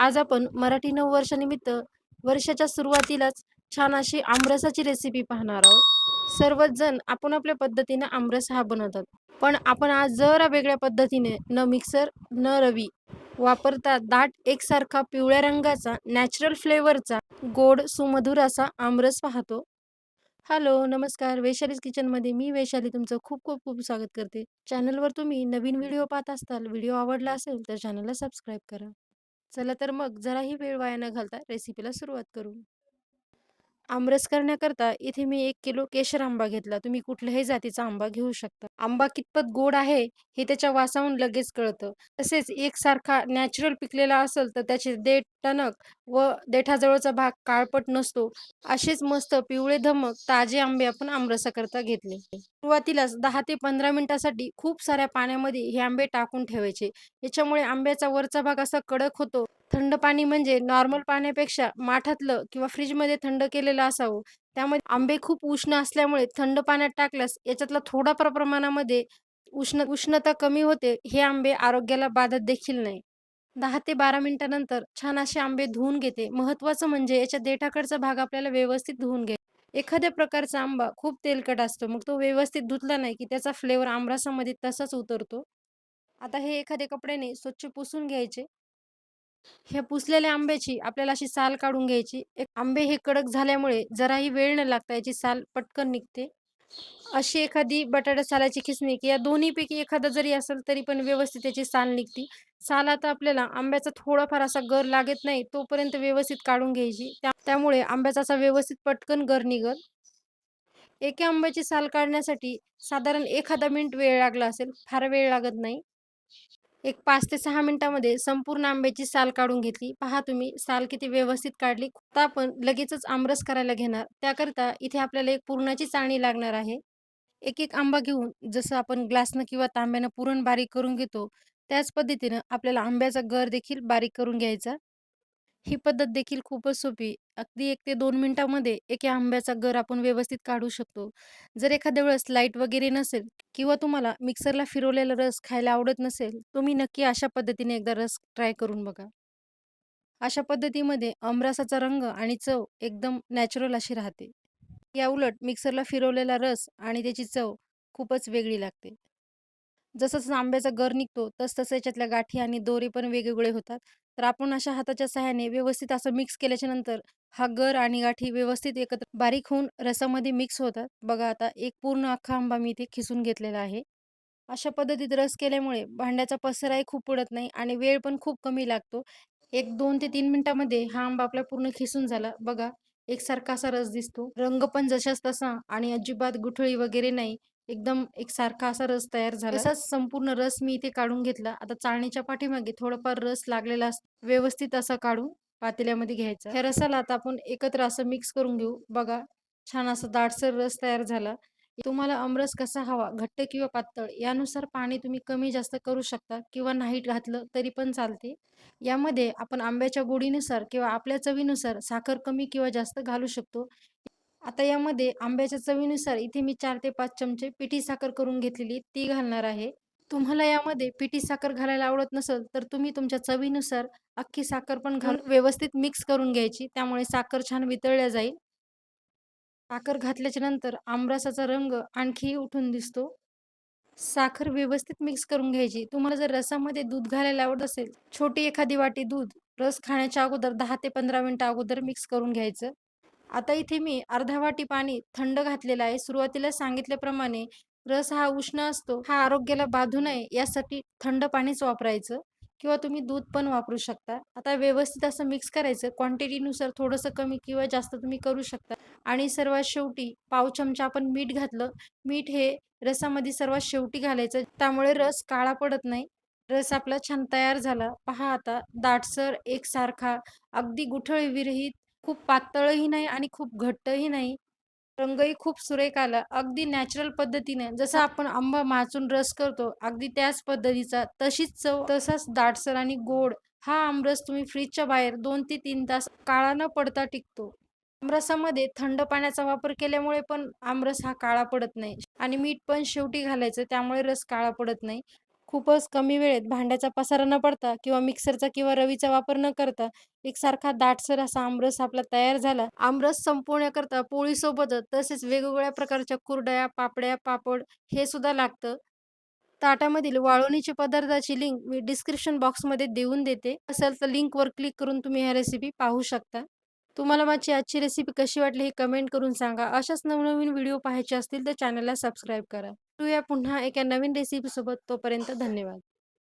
आज आपण मराठी नववर्षानिमित्त वर्षाच्या सुरुवातीलाच छान अशी आमरसाची रेसिपी पाहणार आहोत. सर्वच जण आपण आपल्या पद्धतीने आमरस हा बनवतात. पण आपण आज जरा वेगळ्या पद्धतीने न मिक्सर न रवी वापरता दाट एकसारखा पिवळ्या रंगाचा नॅचरल फ्लेवरचा गोड सुमधुर असा आमरस पाहतो. हॅलो नमस्कार. वैशालीज किचनमध्ये मी वैशाली तुमचं खूप खूप खूप स्वागत करते. चॅनलवर तुम्ही नवीन व्हिडिओ पाहत असताल व्हिडिओ आवडला असेल तर चॅनलला सबस्क्राईब करा. चला तर मग जराही वेळ वाया न घालता रेसिपीला सुरुवात करू. आमरस करण्याकरता इथे मी एक किलो केशर आंबा घेतला. तुम्ही कुठल्याही जातीचा आंबा घेऊ शकता. आंबा कितपत गोड आहे हे त्याच्या वासाहून लगेच कळतं. तसेच एकसारखा नॅचरल पिकलेला असेल तर त्याचे देठ टणक व देठाजवळचा भाग काळपट नसतो असेच मस्त पिवळे धमक ताजे आंबे आपण आमरसाकरता घेतले. सुरुवातीलाच दहा ते पंधरा मिनिटासाठी खूप साऱ्या पाण्यामध्ये हे आंबे टाकून ठेवायचे. याच्यामुळे आंब्याचा वरचा भाग असा कडक होतो. थंड पाणी म्हणजे नॉर्मल पाण्यापेक्षा माठातलं किंवा फ्रीजमध्ये थंड केलेलं असावं. त्यामध्ये आंबे खूप उष्ण असल्यामुळे थंड पाण्यात टाकल्यास याच्यातला थोडा प्रमाणामध्ये उष्ण उष्णता कमी होते हे आंबे आरोग्याला बाधत देखील नाही. दहा ते बारा मिनिटानंतर छान असे आंबे धुवून घेते. महत्वाचं म्हणजे याच्या देठाकडचा भाग आपल्याला व्यवस्थित धुवून घे. एखाद्या प्रकारचा आंबा खूप तेलकट असतो मग तो व्यवस्थित धुतला नाही की त्याचा फ्लेवर आमरसामध्ये तसाच उतरतो. आता हे एखाद्या कपड्याने स्वच्छ पुसून घ्यायचे. ह्या पुसलेल्या आंब्याची आपल्याला अशी साल काढून घ्यायची. एक आंबे हे कडक झाल्यामुळे जराही वेळ न लागता याची साल पटकन निघते. अशी एखादी बटाटा सालाची खिसणी की या दोन्हीपैकी एखादा जरी असेल तरी पण व्यवस्थित त्याची साल निघती. साल आता आपल्याला आंब्याचा थोडाफार असा गर लागत नाही तोपर्यंत व्यवस्थित काढून घ्यायची. त्यामुळे आंब्याचा असा व्यवस्थित पटकन गर निघल. एका आंब्याची साल काढण्यासाठी साधारण एखादा मिनिट वेळ लागला असेल फार वेळ लागत नाही. एक पाच ते सहा मिनिटामध्ये संपूर्ण आंब्याची साल काढून घेतली. पहा तुम्ही साल किती व्यवस्थित काढली. आता आपण लगेचच आमरस करायला घेणार. त्याकरता इथे आपल्याला एक पुरणाची चाळणी लागणार आहे. एक एक आंबा घेऊन जसं आपण ग्लासनं किंवा तांब्यानं पुरण बारीक करून घेतो त्याच पद्धतीनं आपल्याला आंब्याचा गर देखील बारीक करून घ्यायचा. ही पद्धत देखील खूपच सोपी. अगदी एक ते दोन मिनिटामध्ये एका आंब्याचा गर आपण व्यवस्थित काढू शकतो. जर एखाद्या वेळेस लाइट वगैरे नसेल किंवा तुम्हाला मिक्सरला फिरवलेला रस खायला आवडत नसेल तुम्ही नक्की अशा पद्धतीने एकदा रस ट्राय करून बघा. अशा पद्धतीमध्ये आमरसाचा रंग आणि चव एकदम नॅचरल अशी राहते. याउलट मिक्सरला फिरवलेला रस आणि त्याची चव खूपच वेगळी लागते. जसं जसं आंब्याचा गर निघतो तस तसं याच्यातल्या गाठी आणि दोरे पण वेगवेगळे होतात. तर आपण अशा हाताच्या सहाय्याने व्यवस्थित असं मिक्स केल्याच्यानंतर हा गर आणि गाठी व्यवस्थित एकत्र बारीक होऊन रसामध्ये मिक्स होतात. बघा आता एक पूर्ण अख्खा आंबा मी इथे खिसून घेतलेला आहे. अशा पद्धतीत रस केल्यामुळे भांड्याचा पसराही खूप उडत नाही आणि वेळ पण खूप कमी लागतो. एक दोन ते तीन मिनिटामध्ये हा आंबा आपला पूर्ण खिसून झाला. बघा एकसारखा असा रस दिसतो. रंग पण जशाच तसा आणि अजिबात गुठळी वगैरे नाही. एकदम एक सारखा असा रस तयार झाला. तसाच संपूर्ण रस मी इथे काढून घेतला. आता चाळणीच्या पाठीमागे थोडंफार रस लागलेला व्यवस्थित असा काढून पातेल्यामध्ये घ्यायचा. ह्या रसाला आता आपण एकत्र असं मिक्स करून घेऊ. बघा छान असा दाटसर रस तयार झाला. तुम्हाला आमरस कसा हवा घट्ट किंवा पातळ यानुसार पाणी तुम्ही कमी जास्त करू शकता किंवा नाही घातलं तरी पण चालते. यामध्ये आपण आंब्याच्या गोडीनुसार किंवा आपल्या चवीनुसार साखर कमी किंवा जास्त घालू शकतो. आता यामध्ये आंब्याच्या चवीनुसार इथे मी चार ते पाच चमचे पिठी साखर करून घेतलेली ती घालणार आहे. तुम्हाला यामध्ये पिठी साखर घालायला आवडत नसेल तर तुम्ही तुमच्या चवीनुसार अख्खी साखर पण घालून व्यवस्थित मिक्स करून घ्यायची. त्यामुळे साखर छान वितळल्या जाईल. साखर घातल्याच्या नंतर आमरसाचा रंग आणखी उठून दिसतो. साखर व्यवस्थित मिक्स करून घ्यायची. तुम्हाला जर रसामध्ये दूध घालायला आवडत असेल छोटी एखादी वाटी दूध रस खाण्याच्या अगोदर दहा ते पंधरा मिनिटं अगोदर मिक्स करून घ्यायचं. आता इथे मी अर्धा वाटी पाणी थंड घातलेलं आहे. सुरुवातीला सांगितल्याप्रमाणे रस हा उष्ण असतो हा आरोग्याला बाधू नये यासाठी थंड पाणीच वापरायचं किंवा तुम्ही दूध पण वापरू शकता. आता व्यवस्थित असं मिक्स करायचं क्वांटिटीनुसार थोडंसं कमी किंवा जास्त तुम्ही करू शकता. आणि सर्वात शेवटी पाव चमचा आपण मीठ घातलं मीठ हे रसामध्ये सर्वात शेवटी घालायचं. त्यामुळे रस काळा पडत नाही. रस आपला छान तयार झाला. पहा आता दाटसर एकसारखा अगदी गुठळविरहित खूप पातळही नाही आणि खूप घट्टही नाही. रंगही खूप सुरेख आला. अगदी नॅचरल पद्धतीने. जसं आपण आंबा माचून रस करतो अगदी त्याच पद्धतीचा. तशीच चव तसाच दाटसर आणि गोड हा आमरस तुम्ही फ्रीजच्या बाहेर दोन ते तीन तास काळा न पडता टिकतो. आमरसामध्ये थंड पाण्याचा वापर केल्यामुळे पण आमरस हा काळा पडत नाही आणि मीठ पण शेवटी घालायचं त्यामुळे रस काळा पडत नाही. खूपच कमी वेळेत भांड्याचा पसारा न पडता किंवा मिक्सरचा किंवा रवीचा वापर न करता एकसारखा दाटसर असा आमरस आपला तयार झाला. आमरस संपवण्याकरता पोळीसोबतच तसेच वेगवेगळ्या प्रकारच्या कुरड्या पापड्या, पापड हे सुद्धा लागतं. ताटामधील वाळवणीच्या पदार्थाची लिंक मी डिस्क्रिप्शन बॉक्समध्ये देऊन देते. असेल तर लिंकवर क्लिक करून तुम्ही ह्या रेसिपी पाहू शकता. तुम्हाला माझी आजची रेसिपी कशी वाटली हे कमेंट करून सांगा. अशाच नवनवीन व्हिडिओ पाहायचे असतील तर चॅनलला सबस्क्राईब करा. भेटूया पुन्हा एका नवीन रेसिपीसोबत. तोपर्यंत धन्यवाद.